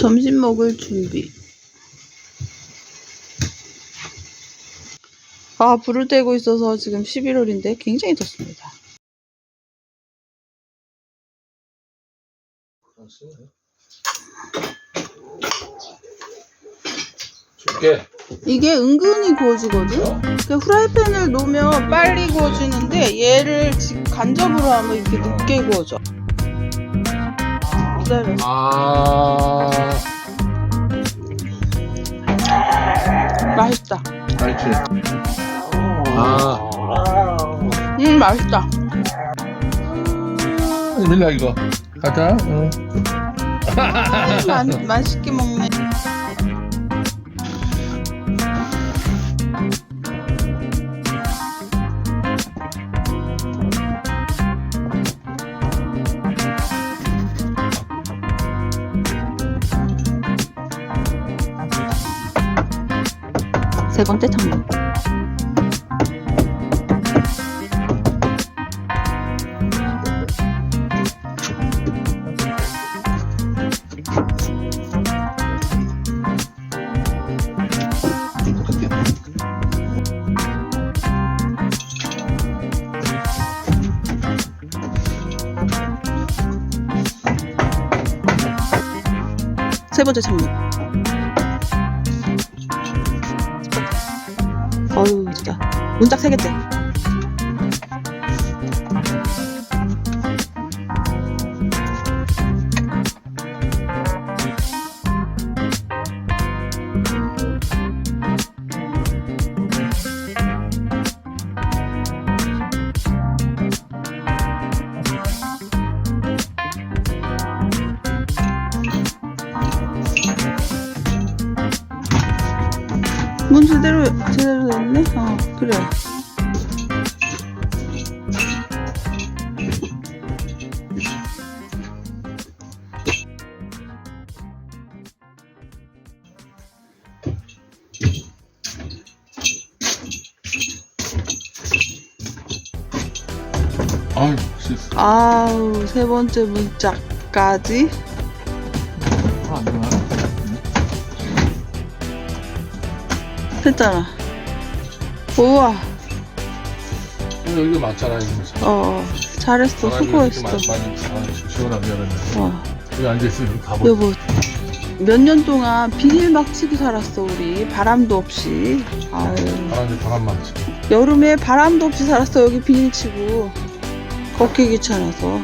점심 먹을 준비. 아, 불을 떼고 있어서 지금 11월인데 굉장히 덥습니다. 줄게. 이게 은근히 구워지거든? 그러니까 후라이팬을 놓으면 빨리 구워지는데 얘를 간접으로 하면 이렇게 늦게 구워져. 아, 맛있다. 알지. 아, 음, 맛있다. 밀라 이거. 가자. 응. 만, 맛있게 먹네. 세 번째 장면. 세 번째 장면. 어유 진짜 문짝 세 개째. 문 제대로 제대로 됐네. 어 그래. 아유, 실수. 아우 세 번째 문짝까지 아, 안 되나? 됐잖아. 우와. 이거 맞잖아 이거. 어 잘했어 수고했어. 하네. 와 여기 앉아 있으면 가보. 여보 몇 년 동안 비닐 막 치고 살았어 우리 바람도 없이. 아유. 바람이 바람 맞지. 여름에 바람도 없이 살았어 여기 비닐 치고 걷기 귀찮아서